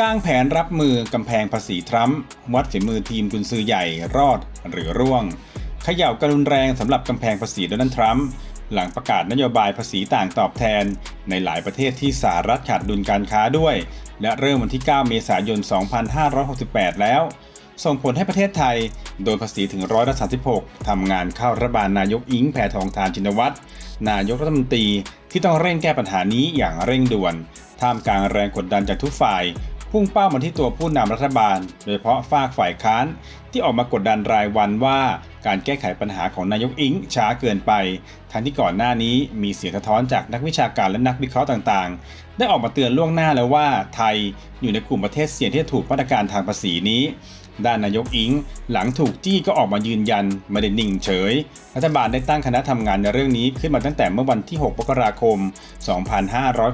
ก้างแผนรับมือกำแพงภาษีทรัมป์วัดฝีมือทีมกุนซือใหญ่รอดหรือร่วงเขย่ากระรุนแรงสำหรับกำแพงภาษีโดนัลด์ทรัมป์หลังประกาศนโยบายภาษีต่างตอบแทน ในหลายประเทศที่สหรัฐขาดดุลการค้าด้วย และเริ่มวันที่ 9 เมษายน 2568 แล้ว ส่งผลให้ประเทศไทย โดนภาษีถึงร้อยละ36ทำงานเข้ารัฐบาลนายกอิงแพทองทานชินวัตรนายกรัฐมนตรีที่ต้องเร่งแก้ปัญหานี้อย่างเร่งด่วนท่ามกลางแรงกดดันจากทุกฝ่าย พุ่งเป้ามาที่ตัวผู้นำรัฐบาล โดยเฉพาะฝากฝ่ายค้านที่ออกมากดดันรายวันว่าการแก้ไขปัญหาของนายกอิงช้าเกินไป ทั้งที่ก่อนหน้านี้มีเสียงสะท้อนจากนักวิชาการและนักวิเคราะห์ต่างๆ ได้ออกมาเตือนล่วงหน้าแล้วว่าไทยอยู่ในกลุ่มประเทศเสี่ยงที่จะถูกมาตรการทางภาษีนี้ ด้านนายกอิง หลังถูกจี้ก็ออกมายืนยันไม่ได้นิ่งเฉย รัฐบาลได้ตั้งคณะทำงานในเรื่องนี้ขึ้นมาตั้งแต่เมื่อวันที่ 6 มกราคม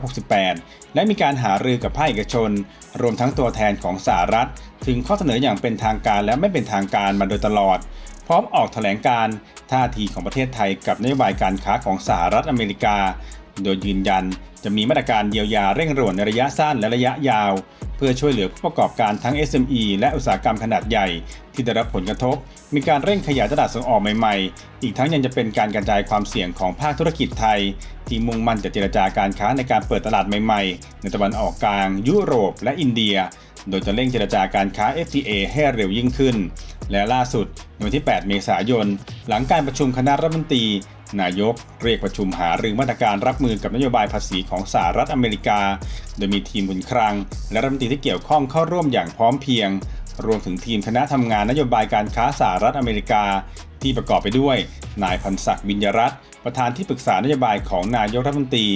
2568 และมีการหารือกับภาคเอกชน รวมทั้งตัวแทนของสหรัฐ ถึงข้อเสนออย่างเป็นทางการและไม่เป็นทางการมาโดยตลอด พร้อมออกแถลงการท่าทีของประเทศไทยกับนโยบายการค้าของสหรัฐอเมริกา โดยยืนยันจะมีมาตรการเยียวยาเร่งด่วนในระยะสั้นและระยะยาว เพื่อช่วยเหลือผู้ประกอบการทั้ง SME และอุตสาหกรรมขนาดใหญ่ ที่ได้รับผลกระทบ มีการเร่งขยายตลาดส่งออกใหม่ๆ อีกทั้งยังจะเป็นการกระจายความเสี่ยงของภาคธุรกิจไทย ที่มุ่งมั่นจะเจรจาการค้าในการเปิดตลาดใหม่ๆ ในตะวันออกกลาง ยุโรป และอินเดีย โดยจะเร่งเจรจาการค้า FTA ให้เร็วยิ่งขึ้น และล่าสุดในวันที่ 8 เมษายน หลังการประชุมคณะรัฐมนตรี นายกเรียกประชุมหารือมาตรการรับมือกับนโยบายภาษีของสหรัฐอเมริกา โดยมีทีมบุญครัง และรัฐมนตรีที่เกี่ยวข้องเข้าร่วมอย่างพร้อมเพียง รวมถึงทีมคณะทำงานนโยบายการค้าสหรัฐอเมริกา ที่ประกอบไปด้วย นายพันศักดิ์วิญญรัตน์ประธานที่ปรึกษานโยบายของนายกรัฐมนตรี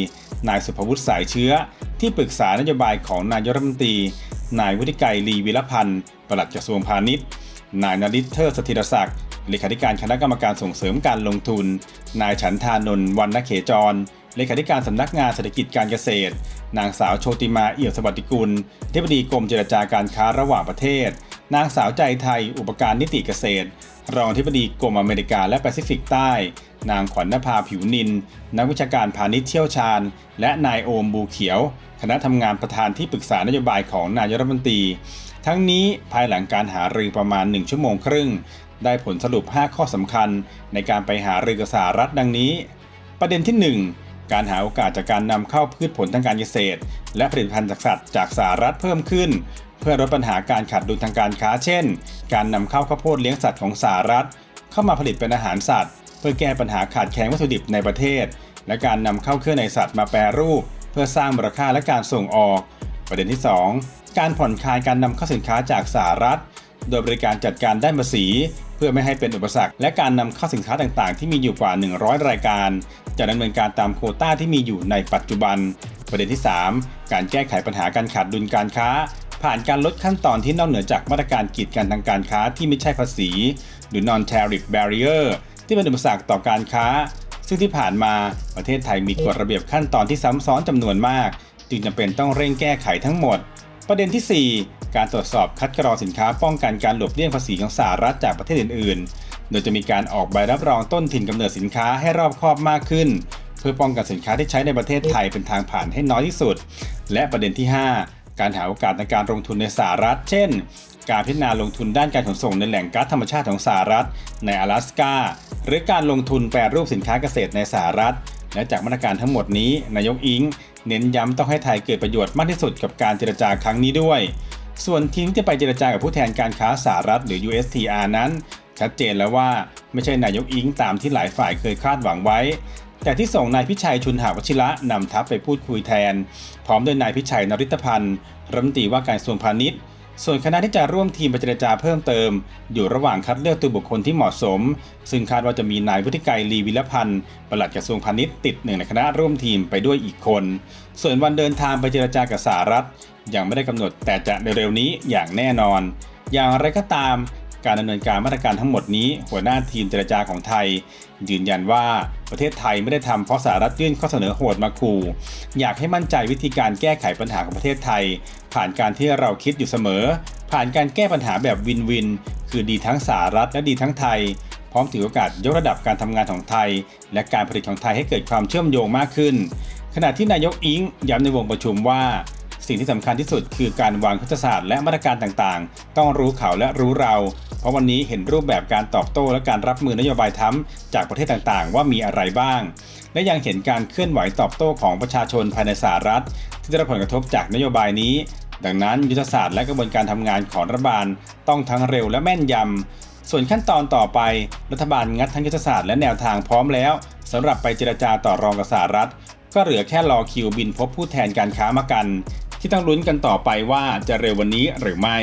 นายสุภวุฒิสายเชื้อ ที่ปรึกษานโยบายของนายกรัฐมนตรี นายวุฒิไกรลีวิรพันธ์ปลัดกระทรวงพาณิชย์ นายนริศเทอร์สถิรศักดิ์ เลขาธิการคณะกรรมการส่งเสริมการลงทุน นายฉันทานนท์วรรณเขจร เลขาธิการสำนักงานเศรษฐกิจการเกษตร นางสาวโชติมาเอี่ยวสวัสดิกุลที่ปดีกรมเจรจาการค้าระหว่างประเทศ นางสาวใจไทย อุปการนิติเกษตร รองที่ปดีกรมอเมริกาและแปซิฟิกใต้ นางขวัญนภาผิวนิน นักวิชาการพาณิชย์เชี่ยวชาญ และนายโอมบูเขียว คณะทำงานประธานที่ปรึกษานโยบายของนายรัฐมนตรีทั้งนี้ภายหลังการหารือประมาณ 1 ชั่วโมงครึ่ง ได้ผลสรุป 5 ข้อสำคัญในการไปหารือกับสหรัฐดังนี้ ประเด็นที่ 1 การหาโอกาสจากการนำเข้าพืชผลทางการเกษตร และผลิตภัณฑ์จากสัตว์จากสหรัฐเพิ่มขึ้น เพื่อลดปัญหาการขาดดุลทางการค้าเช่น การนำเข้าข้าวโพดเลี้ยงสัตว์ของสหรัฐ เข้ามาผลิตเป็นอาหารสัตว์ เพื่อแก้ปัญหาขาดแคลนวัตถุดิบในประเทศ และการนำเข้าเครื่องในสัตว์มาแปรรูป เพื่อสร้างมูลค่าและการส่งออก ประเด็นที่ 2 การผ่อนคลายการนำเข้าสินค้าจากสหรัฐ โดยบริการจัดการได้ภาษี เพื่อไม่ให้เป็นอุปสรรค และการนำเข้าสินค้าต่างๆ ที่มีอยู่กว่า 100 รายการ จะดำเนินการตามโคต้าที่มีอยู่ในปัจจุบัน ประเด็นที่ 3 การแก้ไขปัญหาการขาดดุลการค้า ผ่านการลดขั้นตอนที่นอกเหนือจากมาตรการกีดกันทางการค้าที่ไม่ใช่ภาษี หรือ non tariff barrier ที่เป็นอุปสรรคต่อการค้า ซึ่งที่ผ่านมาประเทศไทยมีกฎระเบียบขั้นตอนที่ซ้ำซ้อนจำนวนมาก จึงจำเป็นต้องเร่งแก้ไขทั้งหมดประเด็นที่4 การตรวจสอบคัดกรองสินค้าป้องกันการหลบเลี่ยงภาษีของสหรัฐจากประเทศอื่น ๆ โดยจะมีการออกใบรับรองต้นถิ่นกำเนิดสินค้าให้รอบคอบมากขึ้น เพื่อป้องกันสินค้าที่ใช้ในประเทศไทยเป็นทางผ่านให้น้อยที่สุด และประเด็นที่ 5 การหาโอกาสในการลงทุนในสหรัฐ เช่น การพิจารณาลงทุนด้านการขนส่งในแหล่งก๊าซธรรมชาติของสหรัฐ ใน阿拉สกาหรือการลงทุนแปรรูปสินค้าเกษตรในสหรัฐ และจากมาตรการทั้งหมดนี้นายกอิงเน้นย้ำต้องให้ไทยเกิดประโยชน์มากที่สุดกับการเจรจาครั้งนี้ด้วย ส่วนทีมที่จะไปเจรจากับผู้แทนการค้าสหรัฐหรือ USTR นั้น ชัดเจนแล้วว่าไม่ใช่นายกอิงตามที่หลายฝ่ายเคยคาดหวังไว้ แต่ที่ส่งนายพิชัยชุนหาวชิระนำทัพไปพูดคุยแทน พร้อมด้วยนายพิชัยนริตพันธ์รัฐมนตรีว่าการกระทรวงพาณิชย์ส่วนคณะที่จะร่วมทีมไปเจรจาเพิ่มเติม อยู่ระหว่างคัดเลือกตัวบุคคลที่เหมาะสม ซึ่งคาดว่าจะมีนายวุฒิไกรลีวิรพันธ์ปลัดกระทรวงพาณิชย์ติดหนึ่งในคณะร่วมทีมไปด้วยอีกคน ส่วนวันเดินทางไปเจรจากับสหรัฐ ยังไม่ได้กำหนดแต่จะเร็วๆนี้อย่างแน่นอน อย่างไรก็ตามการดำเนินการมาตรการทั้งหมดนี้ หัวหน้าทีมเจรจาของไทย ยืนยันว่าประเทศไทยไม่ได้ทำเพราะสหรัฐยื่นข้อเสนอโหดมาขู่อยากให้มั่นใจวิธีการแก้ไขปัญหาของประเทศไทย ผ่านการที่เราคิดอยู่เสมอ ผ่านการแก้ปัญหาแบบวินวิน คือดีทั้งสหรัฐและดีทั้งไทย พร้อมถือโอกาสยกระดับการทำงานของไทย และการผลิตของไทยให้เกิดความเชื่อมโยงมากขึ้น ขณะที่นายกอิงย้ำในวงประชุมว่า สิ่งที่สำคัญที่สุดคือการวางยุทธศาสตร์และมาตรการต่างๆ ต้องรู้เขาและรู้เรา เพราะวันนี้เห็นรูปแบบการตอบโต้และการรับมือนโยบายทั้มจากประเทศต่างๆ ว่ามีอะไรบ้าง และยังเห็นการเคลื่อนไหวตอบโต้ของประชาชนภายในสหรัฐ ที่ได้รับผลกระทบจากนโยบายนี้ ดังนั้นยุทธศาสตร์และกระบวนการทำงานของรัฐบาล ต้องทั้งเร็วและแม่นยำส่วนขั้นตอนต่อไป รัฐบาลงัดทั้งยุทธศาสตร์และแนวทางพร้อมแล้วสำหรับไปเจรจาต่อรองกับสหรัฐ ก็เหลือแค่รอคิวบินพบผู้แทนการค้ามากัน ที่ต้องลุ้นกันต่อไปว่าจะเร็ววันนี้หรือไม่